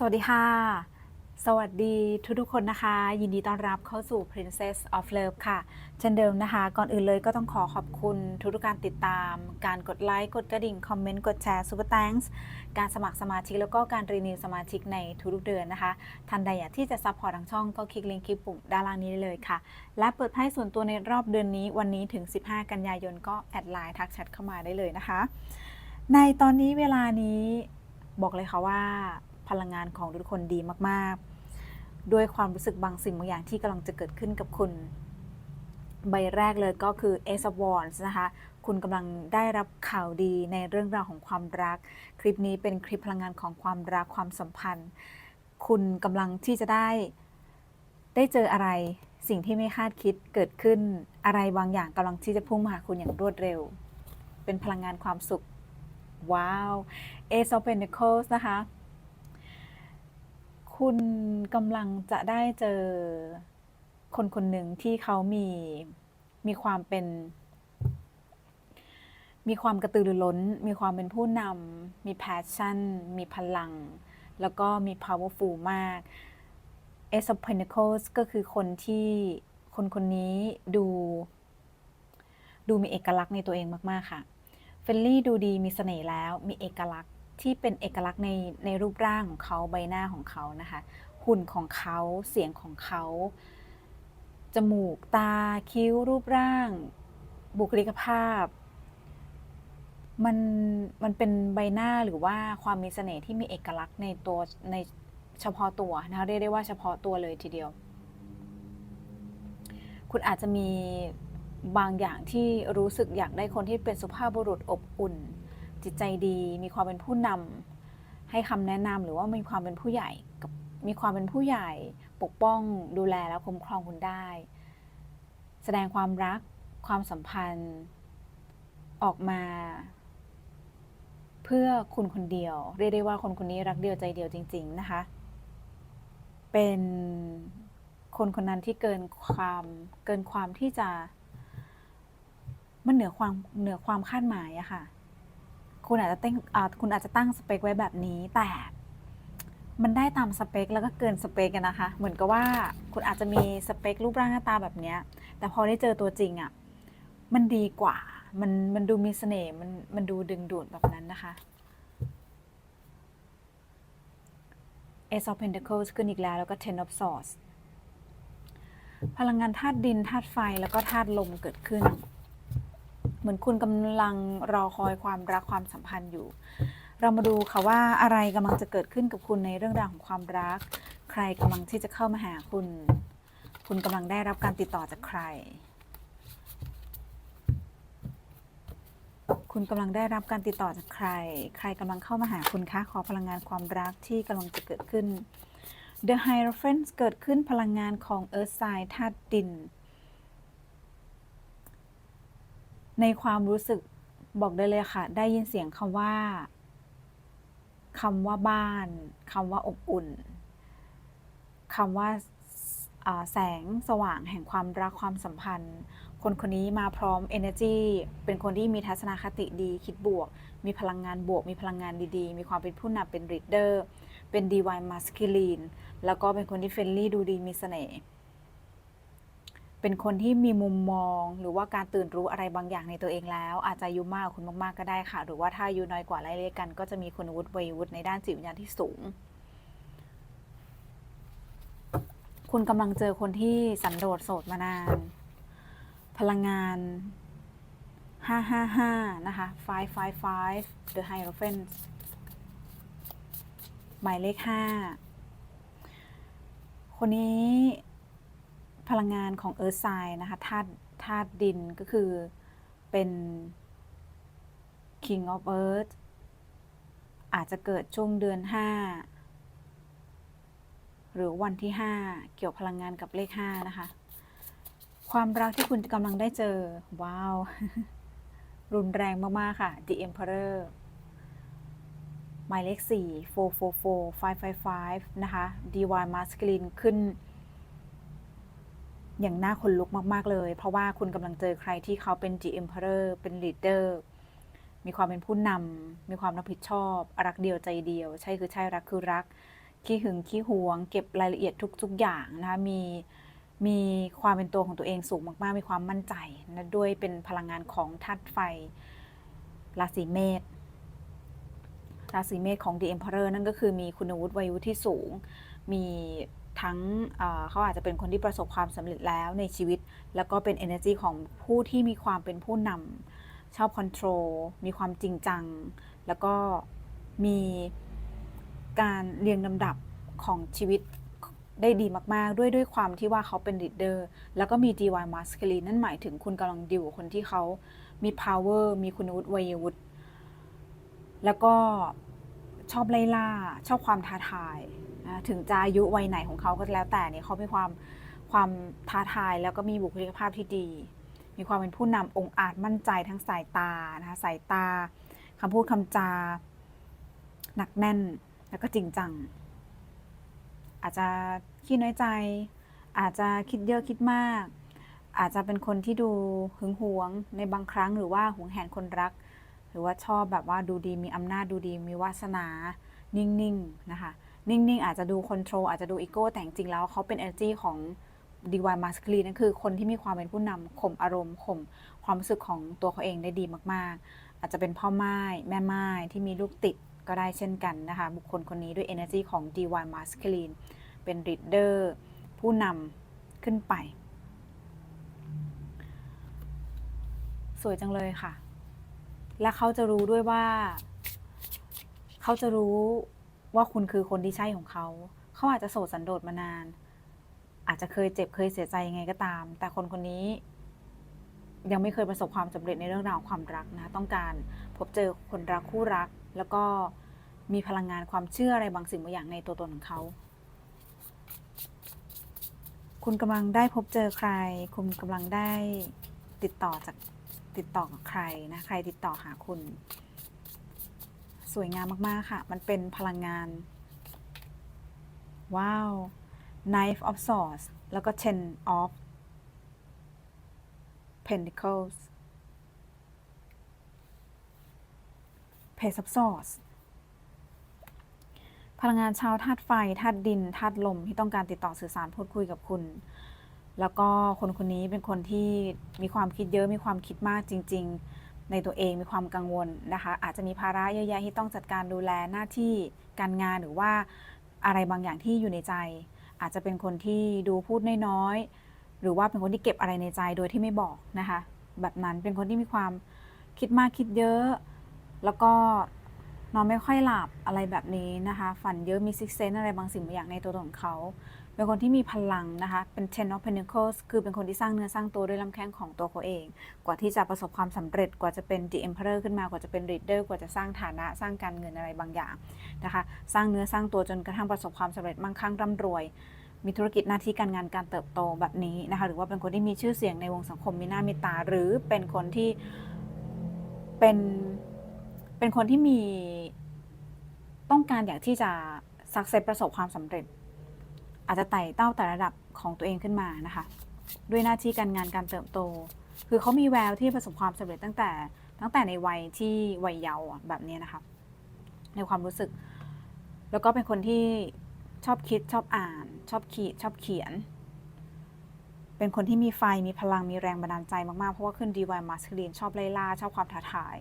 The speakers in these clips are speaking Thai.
สวัสดีค่ะ สวัสดีทุกทุกๆคนนะคะ ยินดีต้อนรับเข้าสู่ Princess of Love ค่ะ เช่นเดิมนะคะ ก่อนอื่นเลยก็ต้องขอขอบคุณทุกทุกๆการติดตาม การกดไลค์ กดกระดิ่ง คอมเมนต์ กดแชร์ Super Thanks การสมัครสมาชิก แล้วก็การรีนิวสมาชิกในทุกๆเดือนนะคะท่านใดอยากที่จะซัพพอร์ตทางช่องก็คลิกลิงก์คลิปปุ่มด้านล่างนี้ได้เลยค่ะ และเปิดไพ่ส่วนตัวในรอบเดือนนี้ วันนี้ถึง 15 กันยายนก็แอดไลน์ทักแชทเข้ามาได้เลยนะคะ ในตอนนี้เวลานี้บอกเลยค่ะว่า พลังงานของทุกคนดีมากๆ ด้วยความรู้สึกบางสิ่งบางอย่างที่กำลังจะเกิดขึ้นกับคุณ ใบแรกเลยก็คือ Ace of Wands นะคะ คุณกำลังได้รับข่าวดีในเรื่องราวของความรัก คลิปนี้เป็นคลิปพลังงานของความรักความสัมพันธ์ คุณกำลังที่จะได้ได้เจออะไรสิ่งที่ไม่คาดคิดเกิดขึ้นอะไรบางอย่างกำลังที่จะพุ่งมาหาคุณอย่างรวดเร็ว เป็นพลังงานความสุข ว้าว Ace of Pentacles นะคะ คุณกำลังจะได้เจอคนคนหนึ่งที่เขามีมีความเป็น มีความกระตือรือร้น มีความเป็นผู้นำมี passion มีพลัง แล้วก็มี powerful มาก Ace of Pentacles ก็คือคนที่คนคนนี้ดู ดูมีเอกลักษณ์ในตัวเองมาก ๆ ค่ะเฟลลี่ดูดีมีเสน่ห์แล้วมีเอกลักษณ์ ที่เป็นเอกลักษณ์ในในรูปร่างของเขาใบหน้าของเขานะคะ หุ่นของเขาเสียงของเขา จมูกตาคิ้วรูปร่าง บุคลิกภาพ มันมันเป็นใบหน้าหรือว่าความมีเสน่ห์ที่มีเอกลักษณ์ในตัวในเฉพาะตัวนะคะเรียกได้ว่าเฉพาะตัวเลยทีเดียว คุณอาจจะมีบางอย่างที่รู้สึกอยากได้คนที่เป็นสุภาพบุรุษอบอุ่น จิตใจดี มีความเป็นผู้นำให้คำแนะนำหรือว่ามีความเป็นผู้ใหญ่กับมีความเป็นผู้ใหญ่ปกป้องดูแลและคุ้มครองคุณได้ แสดงความรักความสัมพันธ์ ออกมา เพื่อคุณคนเดียว เรียกได้ว่าคนคนนี้รักเดียวใจเดียวจริง ๆ นะคะ เป็นคนคนนั้นที่เกินความเกินความที่จะ มันเหนือความเหนือความคาดหมายอะค่ะ คุณอาจจะตั้งคุณอาจจะตั้งสเปคไว้แบบนี้แต่มันได้ตามสเปคแล้วก็เกินสเปคกันนะคะ เหมือนกับว่าคุณอาจจะมีสเปครูปร่างหน้าตาแบบเนี้ย แต่พอได้เจอตัวจริงอะมันดีกว่า มันมันดูมีเสน่ห์ มันมันดูดึงดูดแบบนั้นนะคะ Ace of Pentacles ขึ้นอีกแล้ว แล้วก็ Ten of Swords พลังงานธาตุดินธาตุไฟแล้วก็ธาตุลมเกิดขึ้น มือนคุณกำลังรอคอยความรักความสัมพันธ์อยู่ เรามาดูค่ะว่าอะไรกำลังจะเกิดขึ้นกับคุณในเรื่องราวของความรัก ใครกำลังที่จะเข้ามาหาคุณ คุณกำลังได้รับการติดต่อจากใคร คุณกำลังได้รับการติดต่อจากใคร ใครกำลังเข้ามาหาคุณคะขอพลังงานความรักที่กำลังจะเกิดขึ้น The Hierophant เกิดขึ้นพลังงานของ Earth Sign ธาตุดิน ในความรู้สึกบอกได้เลยค่ะ ได้ยินเสียงคำว่าคำว่าบ้านคำว่าอบอุ่นคำว่าแสงสว่างแห่งความรักความสัมพันธ์ คนคนนี้มาพร้อม energy เป็นคนที่มีทัศนคติดีคิดบวก มีพลังงานบวก มีพลังงานดีๆ มีความเป็นผู้นำเป็น leader เป็น divine masculine แล้วก็เป็นคนที่เฟรนลี่ดูดีมีเสน่ห์ เป็นคนที่มีมุมมอง หรือว่าการตื่นรู้อะไรบางอย่างในตัวเองแล้ว อาจจะอายุมากคุณมากๆก็ได้ค่ะ หรือว่าถ้าอายุน้อยกว่าไล่เรียกกัน ก็จะมีคุณวุฒิวัยวุฒิในด้านจิตวิญญาณที่สูง คุณกำลังเจอคนที่สันโดษโสดมานาน พลังงาน 555 นะคะ 555 The Hierophant หมายเลข 5 คนนี้ พลังงานของ Earth Sign นะคะธาตุธาตุดินก็คือเป็น King of Earth อาจจะเกิดช่วงเดือน 5 หรือวันที่ 5 เกี่ยวพลังงานกับเลข 5 นะคะ ความรักที่คุณกำลังได้เจอ ว้าว รุนแรงมาก ๆ ค่ะ The Emperor หมายเลข 4 444 555 นะคะ Divine Masculine ขึ้น อย่างน่าขนลุกมาก ๆ เลย เพราะว่าคุณกำลังเจอใครที่เขาเป็น The Emperor เป็น Leader มีความเป็นผู้นำมีความรับผิดชอบ รักเดียวใจเดียว ใช่คือใช่รักคือรัก ขี้หึงขี้หวง เก็บรายละเอียดทุก ๆ อย่างนะคะมีมีความเป็นตัวของตัวเองสูงมาก ๆ มีความมั่นใจนะด้วยเป็นพลังงานของธาตุไฟราศีเมษราศีเมษของ The Emperor นั่นก็คือมีคุณวุฒิวัยวุฒิที่สูง มี ทั้งเเขาอาจจะเป็นคนที่ประสบความสำเร็จแล้วในชีวิต แล้วก็เป็น energy ของผู้ที่มีความเป็นผู้นำชอบ control มีความจริงจัง แล้วก็มีการเรียงลำดับของชีวิตได้ดีมาก ๆ ด้วยด้วยความที่ว่าเขาเป็น leader แล้วก็มี divine masculine นั่นหมายถึงคุณกำลังดิวคนที่เขามี power มีคุณวุฒิวัยวุฒิแล้วก็ชอบไล่ล่า ชอบความท้าทาย ถึงจะอายุวัยไหนของเขาก็แล้วแต่เนี่ยเขามีความความท้าทายแล้วก็มีบุคลิกภาพที่ดี มีความเป็นผู้นำองค์อาจมั่นใจทั้งสายตานะคะสายตาคำพูดคำจา หนักแน่นแล้วก็จริงจัง อาจจะขี้น้อยใจ อาจจะคิดเยอะคิดมาก อาจจะเป็นคนที่ดูหึงหวงในบางครั้งหรือว่าหวงแหนคนรัก หรือว่าชอบแบบว่าดูดีมีอำนาจดูดีมีวาสนา นิ่งๆนะคะ นิ่งๆ อาจจะดูคอนโทรลอาจจะดูอีโก้แต่จริงๆแล้วเขาเป็น energy ของ divine masculine นั่นคือคนที่มีความเป็นผู้นำข่มอารมณ์ข่มความรู้สึกของตัวเขาเองได้ดีมากๆ อาจจะเป็นพ่อไม้แม่ไม้ที่มีลูกติดก็ได้เช่นกันนะคะ บุคคลคนนี้ด้วย energy ของ divine masculine เป็น leader ผู้นำขึ้นไป สวยจังเลยค่ะ และเขาจะรู้ด้วยว่า เขาจะรู้ ว่าคุณคือคนที่ใช่ของเขา เขาอาจจะโสดสันโดษมานาน อาจจะเคยเจ็บเคยเสียใจยังไงก็ตาม แต่คนคนนี้ ยังไม่เคยประสบความสำเร็จในเรื่องราวความรักนะ ต้องการพบเจอคนรักคู่รัก แล้วก็มีพลังงานความเชื่ออะไรบางสิ่งบางอย่างในตัวตนของเขา คุณกำลังได้พบเจอใคร คุณกำลังได้ติดต่อจากติดต่อกับใครนะ ใครติดต่อหาคุณ วยงามมากๆค่ะ มันเป็นพลังงาน ว้าว Knife of Swords แล้วก็ Ten of Pentacles Page of Swords พลังงานชาวธาตุไฟธาตุดินธาตุลมที่ต้องการติดต่อสื่อสารพูดคุยกับคุณ แล้วก็คนคนนี้เป็นคนที่มีความคิดเยอะมีความคิดมากจริง ๆ ในตัวเองมีความกังวลนะคะ อาจจะมีภาระเยอะแยะที่ต้องจัดการดูแลหน้าที่การงานหรือว่าอะไรบางอย่างที่อยู่ในใจ อาจจะเป็นคนที่ดูพูดน้อยๆหรือว่าเป็นคนที่เก็บอะไรในใจโดยที่ไม่บอกนะคะ แบบนั้นเป็นคนที่มีความคิดมากคิดเยอะ แล้วก็นอนไม่ค่อยหลับอะไรแบบนี้นะคะ ฝันเยอะมีซิกเซนอะไรบางสิ่งบางอย่างในตัวตนของเขา เป็นคนที่มีพลังนะคะ เป็น Ten of Pentacles คือเป็นคนที่สร้างเนื้อสร้างตัวด้วยลำแข้งของตัวเขาเอง กว่าที่จะประสบความสำเร็จ กว่าจะเป็น The Emperor ขึ้นมา กว่าจะเป็น Leader กว่าจะสร้างฐานะ สร้างการเงินอะไรบางอย่างนะคะ สร้างเนื้อสร้างตัวจนกระทั่งประสบความสำเร็จมั่งคั่งร่ำรวย มีธุรกิจหน้าที่การงานการเติบโตแบบนี้นะคะ หรือว่าเป็นคนที่มีชื่อเสียงในวงสังคมมีหน้ามีตา หรือเป็นคนที่เป็น เป็นคนที่มีต้องการอยากที่จะสักเซสประสบความสำเร็จ อาจจะไต่เต้าแต่ระดับของตัวเองขึ้นมานะคะ ด้วยหน้าที่การงานการเติบโต คือเขามีแววที่ประสบความสำเร็จตั้งแต่ตั้งแต่ในวัยที่วัยเยาว์แบบนี้นะคะ ในความรู้สึก แล้วก็เป็นคนที่ชอบคิดชอบอ่าน ชอบขีดชอบเขียน เป็นคนที่มีไฟมีพลังมีแรงบันดาลใจมาก ๆ เพราะว่าขึ้นดีวายมาสคลีนชอบไล่ล่า ชอบความท้าทาย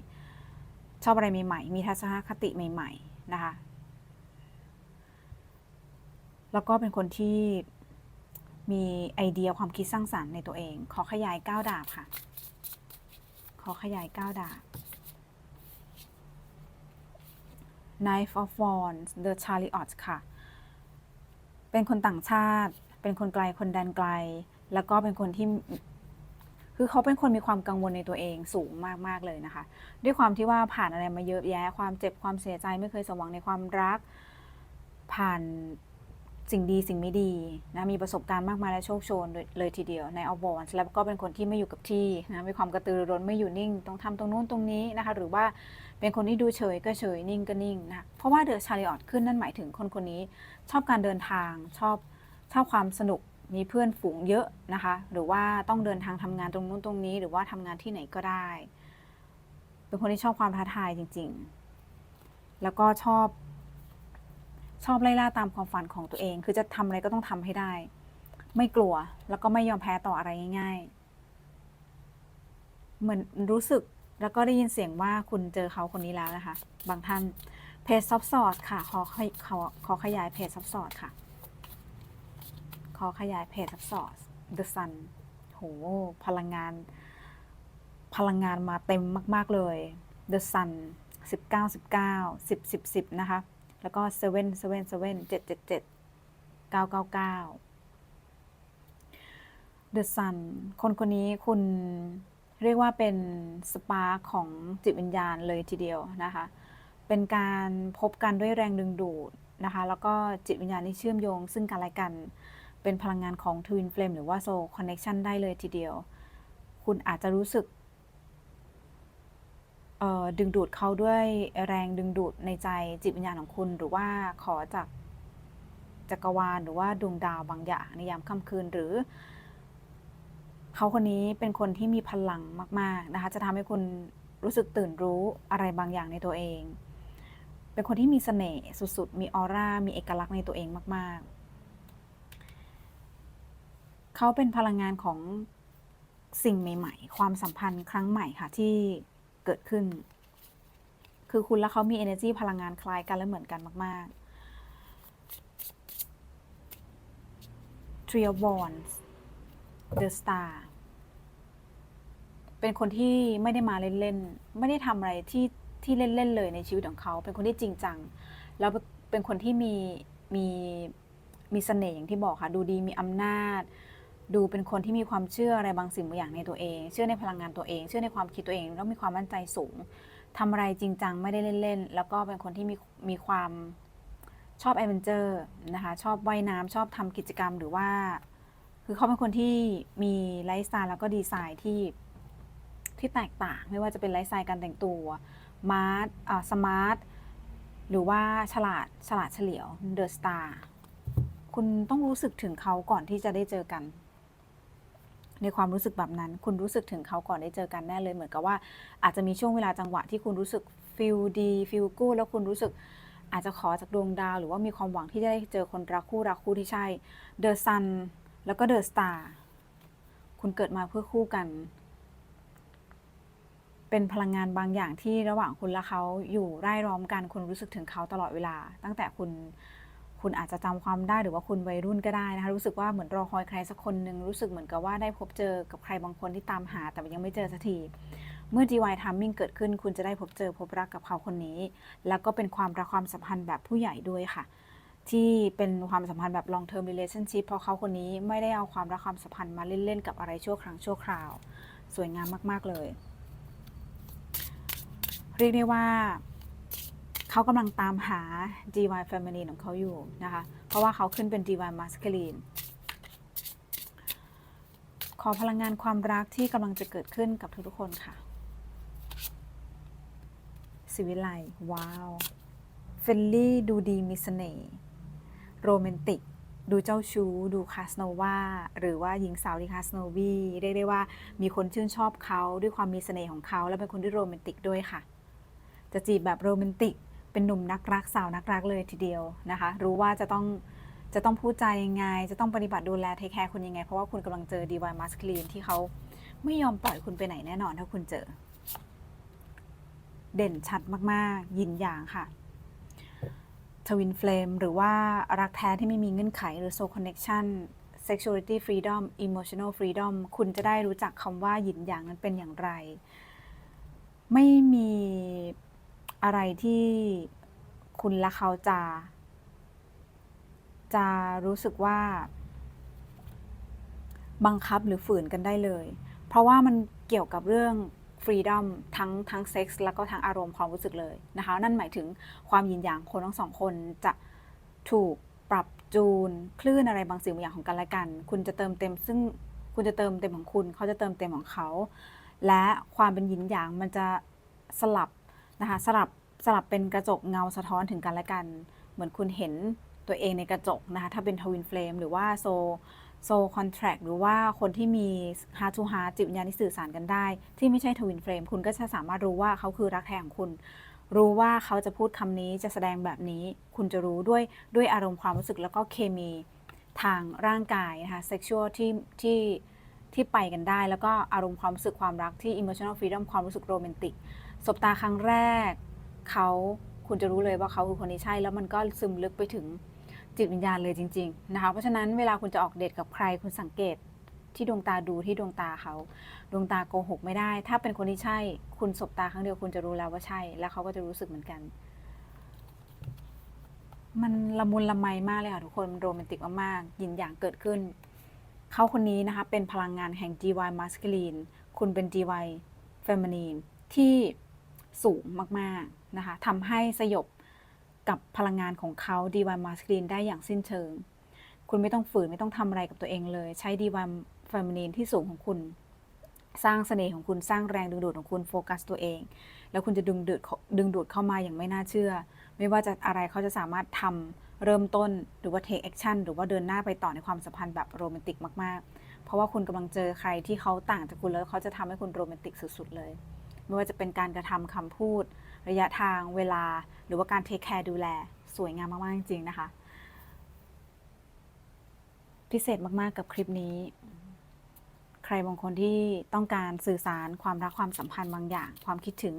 ชอบอะไรใหม่ ๆ มีทัศนคติใหม่ ๆ นะคะ แล้วก็เป็นคนที่มีไอเดียความคิดสร้างสรรค์ในตัวเอง ขอขยายก้าวดาบค่ะ ขอขยายก้าวดาบ Knife of Wands The Chariot ค่ะ เป็นคนต่างชาติ เป็นคนไกล คนแดนไกล แล้วก็เป็นคนที่ คือเขาเป็นคนมีความกังวลในตัวเองสูงมากๆเลยนะคะ ด้วยความที่ว่าผ่านอะไรมาเยอะแยะ ความเจ็บ ความเสียใจไม่เคยสมหวังในความรัก ผ่าน สิ่งดีสิ่งไม่ดีนะมีประสบการณ์มากมายและโชคโชนเลยเลยทีเดียวในอวอนแล้วก็เป็นคนที่ไม่อยู่กับที่นะมีความกระตือรือร้นไม่อยู่นิ่งต้องทำตรงนู้นตรงนี้นะคะหรือว่าเป็นคนที่ดูเฉยก็เฉยนิ่งก็นิ่งนะเพราะว่าเดอะชาริออตขึ้นนั่นหมายถึงคนคนนี้ ชอบการเดินทางชอบชอบความสนุกมีเพื่อนฝูงเยอะนะคะ หรือว่าต้องเดินทางทำงานตรงนู้นตรงนี้ หรือว่าทำงานที่ไหนก็ได้ เป็นคนที่ชอบความท้าทายจริง ๆ แล้วก็ชอบ ชอบไล่ล่าตามความฝันของตัวเอง คือจะทำอะไรก็ต้องทำให้ได้ ไม่กลัวแล้วก็ไม่ยอมแพ้ต่ออะไรง่ายๆ เหมือนรู้สึกแล้วก็ได้ยินเสียงว่าคุณเจอเขาคนนี้แล้วนะคะ บางท่านเพจซอฟซอดค่ะขอขยขอขอขยายเพจซอฟซอดค่ะ ขอขยายเพจซอฟซอด The Sun โหพลังงาน พลังงานมาเต็มมาก ๆเลย The Sun 19 19 10 10 10นะคะ แล้วก็7 7 7 7 7 7 9 9 9 The Sun คนคนนี้คุณเรียกว่าเป็นสปาของจิตวิญญาณเลยทีเดียวนะคะ เป็นการพบกันด้วยแรงดึงดูดนะคะ แล้วก็จิตวิญญาณที่เชื่อมโยง ซึ่งกันและกัน เป็นพลังงานของ Twin Flame หรือว่า Soul Connection ได้เลยทีเดียว คุณอาจจะรู้สึก เอ่อดึงดูดเขาด้วยแรงดึงดูดในใจจิตวิญญาณของคุณ หรือว่าขอจากจักรวาลหรือว่าดวงดาวบางอย่างในยามค่ำคืนหรือ เขาคนนี้เป็นคนที่มีพลังมาก ๆ นะคะ จะทำให้คุณรู้สึกตื่นรู้อะไรบางอย่างในตัวเอง เป็นคนที่มีเสน่ห์สุด ๆ มีออร่า มีเอกลักษณ์ในตัวเองมาก ๆ เขาเป็นพลังงานของสิ่งใหม่ ๆ ความสัมพันธ์ครั้งใหม่ค่ะที่ เกิดขึ้น คือคุณและเขามี energy พลังงานคล้ายกันและเหมือนกันมาก ๆ Three of Wands The Star เป็นคนที่ไม่ได้มาเล่น ๆ ไม่ได้ทำอะไรที่ที่เล่น ๆ เลยในชีวิตของเขา เป็นคนที่จริงจัง แล้วเป็นคนที่มีมีมีเสน่ห์อย่างที่บอกค่ะ ดูดีมีอำนาจ ดูเป็นคนที่มีความเชื่ออะไรบางสิ่งบางอย่างในตัวเอง เชื่อในพลังงานตัวเอง เชื่อในความคิดตัวเอง แล้วมีความมั่นใจสูงทำอะไรจริงจังไม่ได้เล่นๆ แล้วก็เป็นคนที่มีมีความชอบแอดเวนเจอร์นะคะชอบว่ายน้ำชอบทำกิจกรรมหรือว่า คือเขาเป็นคนที่มีไลฟ์สไตล์แล้วก็ดีไซน์ที่ที่แตกต่างไม่ว่าจะเป็นไลฟ์สไตล์การแต่งตัวมาร์ทอ่าสมาร์ทหรือว่าฉลาดฉลาดเฉลียวเดอะสตาร์คุณต้องรู้สึกถึงเขาก่อนที่จะได้เจอกัน ในความรู้สึกแบบนั้น คุณรู้สึกถึงเขาก่อนได้เจอกันแน่เลยเหมือนกับว่า อาจจะมีช่วงเวลาจังหวะที่คุณรู้สึกฟิลดีฟิลกูแล้วคุณรู้สึกอาจจะขอจากดวงดาว หรือว่ามีความหวังที่จะได้เจอคนรักคู่รักคู่ที่ใช่เดอะซันแล้วก็เดอะสตาร์คุณเกิดมาเพื่อคู่กัน เป็นพลังงานบางอย่างที่ระหว่างคุณและเขาอยู่ไร่ายล้อมกัน คุณรู้สึกถึงเขาตลอดเวลา ตั้งแต่คุณ คุณอาจจะจำความได้หรือว่าคุณวัยรุ่นก็ได้นะคะรู้สึกว่าเหมือนรอคอยใครสักคนหนึ่งรู้สึกเหมือนกับว่าได้พบเจอกับใครบางคนที่ตามหา แต่ยังไม่เจอสักที เมื่อ DY Timing เกิดขึ้น คุณจะได้พบเจอพบรักกับเขาคนนี้ แล้วก็เป็นความรักความสัมพันธ์แบบผู้ใหญ่ด้วยค่ะ ที่เป็นความสัมพันธ์แบบ long term relationship เพราะเขาคนนี้ไม่ได้เอาความรักความสัมพันธ์มาเล่นๆกับอะไรชั่วครั้งชั่วคราว สวยงามมาก ๆเลย เรียกได้ว่า เขากำลังตามหา DY Feminine ของเขาอยู่นะคะ เพราะว่าเขาขึ้นเป็น DY Masculine ขอพลังงานความรักที่กำลังจะเกิดขึ้นกับทุกๆคนค่ะ สิวิไลว้าวเฟลลี่ดูดีมีเสน่ห์โรแมนติก ดูเจ้าชู้ ดูคาสโนวาหรือว่าหญิงสาวที่คาสโนวีเรียกได้ว่ามีคนชื่นชอบเขาด้วยความมีเสน่ห์ของเขา และเป็นคนที่โรแมนติกด้วยค่ะ จะจีบแบบโรแมนติก เป็นหนุ่มนักรักสาวนักรักเลยทีเดียวนะคะ รู้ว่าจะต้องจะต้องพูดใจยังไง จะต้องปฏิบัติดูแลเทคแคร์คุณยังไง เพราะว่าคุณกำลังเจอดีวายมัสคลีนที่เขาไม่ยอมปล่อยคุณไปไหนแน่นอนถ้าคุณเจอ เด่นชัดมากๆ ยินอย่างค่ะทวินเฟลมหรือว่ารักแท้ที่ไม่มีเงื่อนไขหรือ soul connection sexuality freedom emotional freedom คุณจะได้รู้จักคำว่าหยินอย่างนั้นเป็นอย่างไร ไม่มี อะไรที่คุณและเขาจะ จะรู้สึกว่า บังคับหรือฝืนกันได้เลย เพราะว่ามันเกี่ยวกับเรื่อง freedom ทั้งทั้งเซ็กส์แล้วก็ทั้งอารมณ์ความรู้สึกเลยนะคะ นั่นหมายถึงความยินยางคนทั้งสองคนจะถูกปรับจูนคลื่นอะไรบางสิ่งบางอย่างของกันและกัน คุณจะเติมเต็มซึ่งคุณจะเติมเต็มของคุณ เขาจะเติมเต็มของเขา และความเป็นยินหยางมันจะสลับ นะคะสลับสลับเป็นกระจกเงาสะท้อนถึงกันและกัน เหมือนคุณเห็นตัวเองในกระจกนะคะถ้าเป็นทวินเฟลมหรือว่าโซโซคอนแทรคหรือว่าคนที่มี heart to heart จิตวิญญาณที่สื่อสารกันได้ ที่ไม่ใช่ทวินเฟลมคุณก็จะสามารถรู้ว่าเขาคือรักแท้ของคุณ รู้ว่าเขาจะพูดคำนี้จะแสดงแบบนี้ คุณจะรู้ด้วยด้วยอารมณ์ความรู้สึกแล้วก็เคมีทางร่างกายนะคะเซ็กชวลที่ที่ที่ไปกันได้ แล้วก็อารมณ์ความรู้สึกความรักที่ emotional freedom ความรู้สึกโรแมนติก สบตาครั้งแรกเขาคุณจะรู้เลยว่าเขาคือคนที่ใช่ แล้วมันก็ซึมลึกไปถึงจิตวิญญาณเลยจริง ๆ นะคะ เพราะฉะนั้นเวลาคุณจะออกเดทกับใครคุณสังเกตที่ดวงตาดูที่ดวงตาเขา ดวงตาโกหกไม่ได้ ถ้าเป็นคนที่ใช่ คุณสบตาครั้งเดียวคุณจะรู้แล้วว่าใช่ แล้วเขาก็จะรู้สึกเหมือนกัน มันละมุนละไมมากเลยค่ะทุกคนโรแมนติกมากๆยินอย่างเกิดขึ้น เขาคนนี้นะคะเป็นพลังงานแห่ง DY Masculine คุณเป็น DY Feminine ที่ สูงมากๆนะคะทำให้สยบกับพลังงานของเขา DY Masculine ได้อย่างสิ้นเชิง คุณไม่ต้องฝืนไม่ต้องทำอะไรกับตัวเองเลย ใช้ DY Feminine ที่สูงของคุณ สร้างเสน่ห์ของคุณสร้างแรงดึงดูดของคุณโฟกัสตัวเอง แล้วคุณจะดึงดูดดึงดูดเข้ามาอย่างไม่น่าเชื่อ ไม่ว่าจะอะไรเขาจะสามารถทำเริ่มต้นหรือว่า take action หรือว่าเดินหน้าไปต่อในความสัมพันธ์แบบโรแมนติกมากๆ เพราะว่าคุณกำลังเจอใครที่เขาต่างจากคุณแล้วเขาจะทำให้คุณโรแมนติกสุดๆเลย ไม่ว่าจะเป็นการกระทำคำพูด ระยะทางเวลา หรือว่าการเทคแคร์ดูแล สวยงามมาก ๆ จริง ๆ นะคะ พิเศษมาก ๆ กับคลิปนี้ ใครบางคนที่ต้องการสื่อสารความรักความสัมพันธ์บางอย่าง ความคิดถึง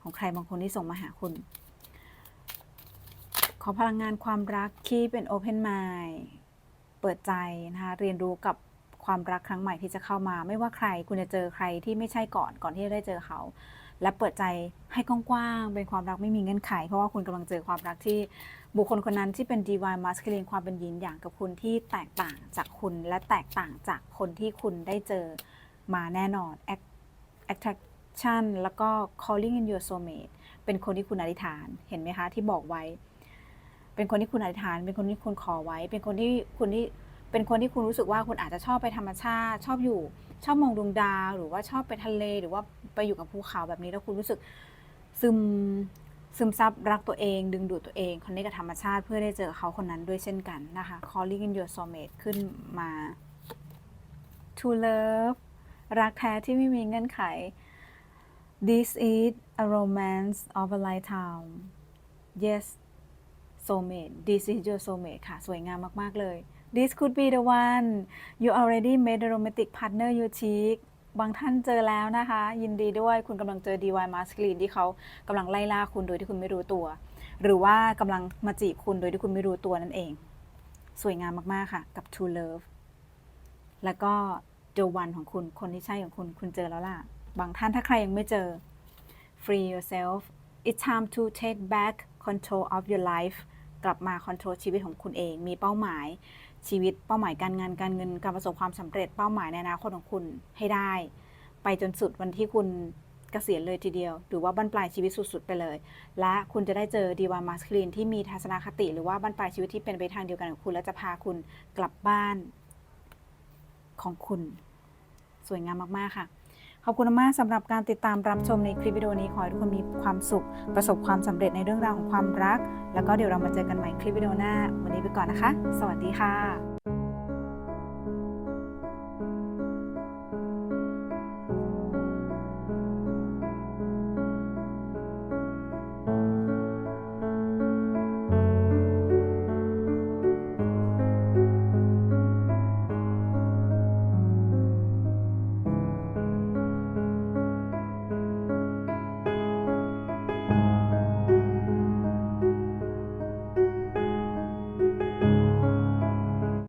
ของใครบางคนที่ส่งมาหาคุณ ขอพลังงานความรักที่เป็น Open Mind เปิดใจนะคะ เรียนรู้กับ ความรักครั้งใหม่ที่จะเข้ามา ไม่ว่าใครคุณจะเจอใครที่ไม่ใช่ก่อนก่อนที่จะได้เจอเขา และเปิดใจให้กว้างๆเป็นความรักไม่มีเงื่อนไข เพราะว่าคุณกำลังเจอความรักที่บุคคลคนนั้นที่เป็น divine masculine ความเป็นยินอย่างกับคุณที่แตกต่างจากคุณและแตกต่างจากคนที่คุณได้เจอมาแน่นอน Act- attraction แล้วก็ calling in your soulmate เป็นคนที่คุณอธิษฐานเห็นไหมคะที่บอกไว้ เป็นคนที่คุณอธิษฐาน เป็นคนที่คุณขอไว้ เป็นคนที่คุณที่ เป็นคนที่คุณรู้สึกว่าคุณอาจจะชอบไปธรรมชาติ ชอบอยู่ชอบมองดวงดาว หรือว่าชอบไปทะเล หรือว่าไปอยู่กับภูเขาแบบนี้แล้วคุณรู้สึกซึมซึมซับรักตัวเอง ดึงดูดตัวเองคนนี้กับธรรมชาติ เพื่อได้เจอเขาคนนั้นด้วยเช่นกันนะคะ calling in your soulmate ขึ้นมา to love รักแท้ที่ไม่มีเงื่อนไข this is a romance of a lifetime yes soulmate this is your soulmate ค่ะ สวยงามมาก ๆ เลย this could be the one you already made a romantic partner you seek บางท่านเจอแล้วนะคะ ยินดีด้วยคุณกำลังเจอ DY masculine ที่เขากำลังไล่ล่าคุณโดยที่คุณไม่รู้ตัว หรือว่ากำลังมาจีบคุณโดยที่คุณไม่รู้ตัวนั่นเอง สวยงามมากๆค่ะ กับ True Love แล้วก็ The One ของคุณ คนที่ใช่ของคุณ คุณเจอแล้วล่ะ บางท่านถ้าใครยังไม่เจอ Free yourself it's time to take back control of your life กลับมาคอนโทรลชีวิตของคุณเอง มีเป้าหมาย ชีวิตเป้าหมายการงานการเงินการประสบความสำเร็จเป้าหมายในอนาคตของคุณให้ได้ ไปจนสุดวันที่คุณเกษียณเลยทีเดียว หรือว่าบรรปลายชีวิตสุดๆไปเลย และคุณจะได้เจอดีวามาสคลีนที่มีทัศนคติ หรือว่าบรรปลายชีวิตที่เป็นไปทางเดียวกันกับคุณ และจะพาคุณกลับบ้านของคุณ สวยงามมากๆค่ะ ขอบคุณมากสำหรับการติดตามรับชมในคลิปวิดีโอนี้ขอให้ทุกคนมีความสุข ประสบความสำเร็จในเรื่องราวของความรัก แล้วก็เดี๋ยวเรามาเจอกันใหม่คลิปวิดีโอหน้า วันนี้ไปก่อนนะคะ สวัสดีค่ะ